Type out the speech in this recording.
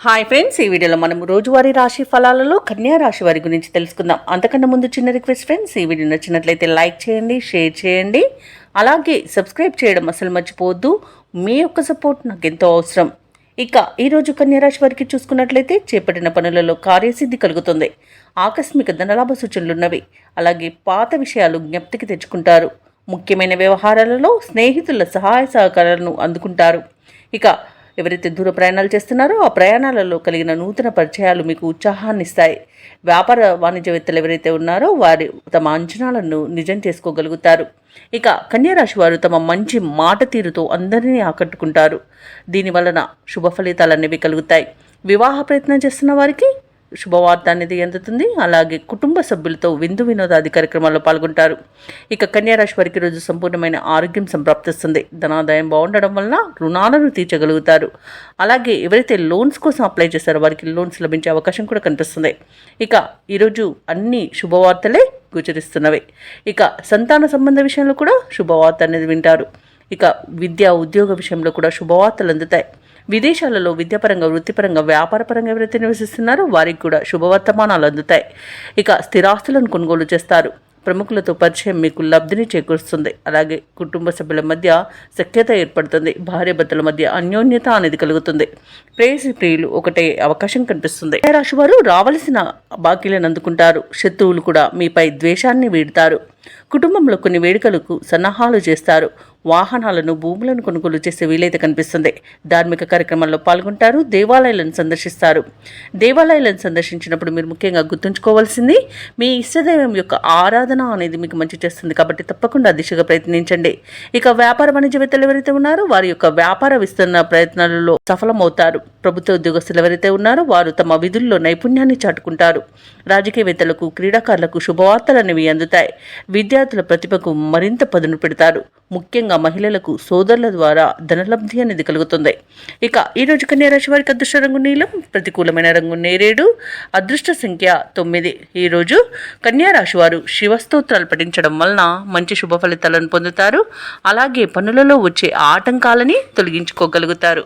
Hi friends ఈ వీడియోలో మనం రోజువారీ రాశి ఫలాలలో కన్యా రాశి వారి గురించి తెలుసుకుందాం. అంతకన్నా ముందు చిన్న రిక్వెస్ట్ ఫ్రెండ్స్ ఈ వీడియో నచ్చినట్లయితే లైక్ చేయండి షేర్ చేయండి. అలాగే సబ్స్క్రైబ్ చేయడం అసలు మర్చిపోవద్దు. మీ యొక్క సపోర్ట్ నాకు ఎంతో అవసరం. ఇక ఈరోజు కన్యా రాశి వారికి చూసుకున్నట్లయితే చేపట్టిన పనులలో కార్యసిద్ధి కలుగుతుంది. ఆకస్మిక ధనలాభ సూచనలున్నవి అలాగే పాత విషయాలు జ్ఞప్తికి తెచ్చుకుంటారు. ముఖ్యమైన వ్యవహారాలలో స్నేహితుల సహాయ సహకారాలను అందుకుంటారు. ఇక ఎవరైతే దూర ప్రయాణాలు చేస్తున్నారో ఆ ప్రయాణాలలో కలిగిన నూతన పరిచయాలు మీకు ఉత్సాహాన్ని ఇస్తాయి వ్యాపార వాణిజ్యవేత్తలు ఎవరైతే ఉన్నారో వారి తమ అంచనాలను నిజం చేసుకోగలుగుతారు. ఇక కన్యారాశి వారు తమ మంచి మాట తీరుతో అందరినీ ఆకట్టుకుంటారు. దీని వలన శుభ ఫలితాలు అనేవి కలుగుతాయి. వివాహ ప్రయత్నం చేస్తున్న వారికి శుభవార్త అనేది అందుతుంది. అలాగే కుటుంబ సభ్యులతో విందు వినోదాది కార్యక్రమాల్లో పాల్గొంటారు. ఇక కన్యారాశి వారికి రోజు సంపూర్ణమైన ఆరోగ్యం సంప్రాప్తిస్తుంది. ధనాదాయం బాగుండడం వలన రుణాలను తీర్చగలుగుతారు. అలాగే ఎవరైతే లోన్స్ కోసం అప్లై చేస్తారో వారికి లోన్స్ లభించే అవకాశం కూడా కనిపిస్తుంది. ఇక ఈరోజు అన్ని శుభవార్తలే గోచరిస్తున్నవి. ఇక సంతాన సంబంధ విషయంలో కూడా శుభవార్త అనేది వింటారు. ఇక విద్య ఉద్యోగ విషయంలో కూడా శుభవార్తలు అందుతాయి. విదేశాలలో విద్యాపరంగా వృత్తిపరంగా వ్యాపారపరంగా ఎవరైతే నివసిస్తున్నారో వారికి కూడా శుభవర్తమానాలు అందుతాయి. ఇక స్థిరాస్తులను కొనుగోలు చేస్తారు. ప్రముఖులతో పరిచయం మీకు లబ్ధిని చేకూరుస్తుంది. అలాగే కుటుంబ సభ్యుల మధ్య సఖ్యత ఏర్పడుతుంది. భార్యాభర్తల మధ్య అన్యోన్యత అనేది కలుగుతుంది. ప్రేయసి ప్రియులు ఒకటే అవకాశం కనిపిస్తుంది. రాశి వారు రావలసిన బాకీలను అందుకుంటారు. శత్రువులు కూడా మీపై ద్వేషాన్ని వీడతారు. కుటుంబంలో కొన్ని వేడుకలకు సన్నాహాలు చేస్తారు. వాహనాలను భూములను కొనుగోలు చేసే వీలైతే కనిపిస్తుంది. ధార్మిక కార్యక్రమాల్లో పాల్గొంటారు దేవాలయాలను సందర్శిస్తారు. దేవాలయాలను సందర్శించినప్పుడు మీరు ముఖ్యంగా గుర్తుంచుకోవాల్సింది మీ ఇష్టదైవం యొక్క ఆరాధన అనేది మీకు మంచి చేస్తుంది కాబట్టి తప్పకుండా దిశగా ప్రయత్నించండి. ఇక వ్యాపార వాణిజ్యవేత్తలు ఎవరైతే ఉన్నారో వారి యొక్క వ్యాపార విస్తరణ ప్రయత్నాలలో సఫలమవుతారు. ప్రభుత్వ ఉద్యోగస్తులు ఎవరైతే ఉన్నారో వారు తమ విధుల్లో నైపుణ్యాన్ని చాటుకుంటారు. రాజకీయవేత్తలకు క్రీడాకారులకు శుభవార్తలు అనేవి అందుతాయి. విద్యార్థుల ప్రతిభకు మరింత పదును పెడతారు. ముఖ్యంగా మహిళలకు సోదరుల ద్వారా ధనలబ్ధి అనేది కలుగుతుంది. ఇక ఈ రోజు వారికి అదృష్ట రంగు నీలం ప్రతికూలమైన రంగు నేరేడు అదృష్ట సంఖ్య తొమ్మిది. ఈరోజు కన్యారాశి వారు శివస్తోత్రాలు పఠించడం వలన మంచి శుభ ఫలితాలను పొందుతారు. అలాగే పనులలో వచ్చే ఆటంకాలని తొలగించుకోగలుగుతారు.